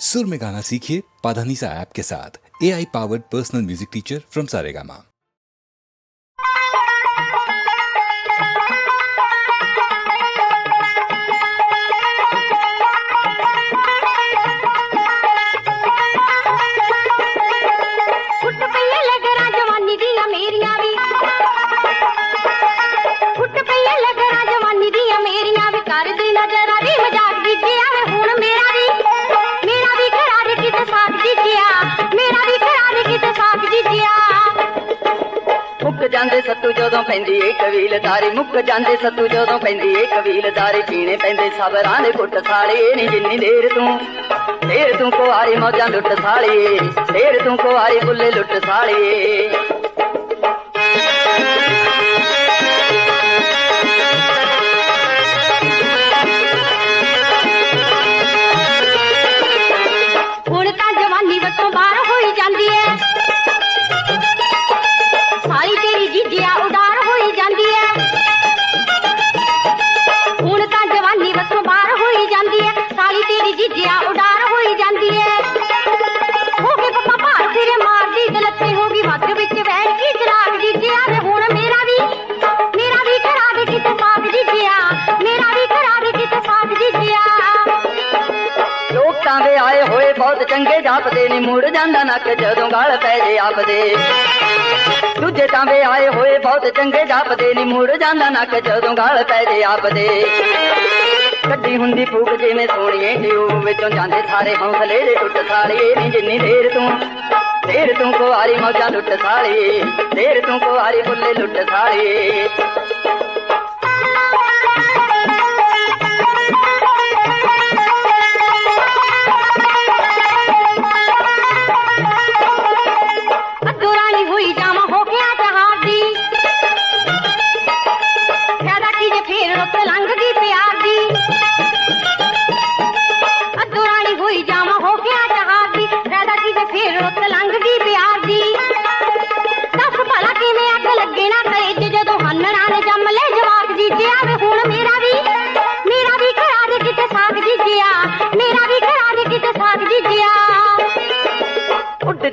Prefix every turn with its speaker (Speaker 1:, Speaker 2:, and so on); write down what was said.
Speaker 1: سر میں گانا سیکھیے پادھانیسا ایپ کے ساتھ. A I powered personal music teacher from Saregama
Speaker 2: جدوں پہ کبیل تاری مک جانے ستو جدو پہ کبھیل تاری چینے پہ سب ران فٹ ساڑی نہیں جن دیر تیر توں کو آئی موجہ لاڑیے کو آئی فٹ ساڑیے
Speaker 3: ہر تبانی بتوں باہر ہوئی جان
Speaker 2: آئے ہوئے بہت چنگے جاپتے مڑ جانا نک جدوں گال پی جی آپے آئے ہوئے بہت چنگے جاپتے نی مڑ جانا نک جدوں گال پی جی آپ دے بڑی ہوں بھوک جیسے سونی جیو بچوں جانے سارے موس لے لاڑی جن دیر توں دیر توں کو آئی موجہ لاڑی دیر توں کو آئی فلے لاری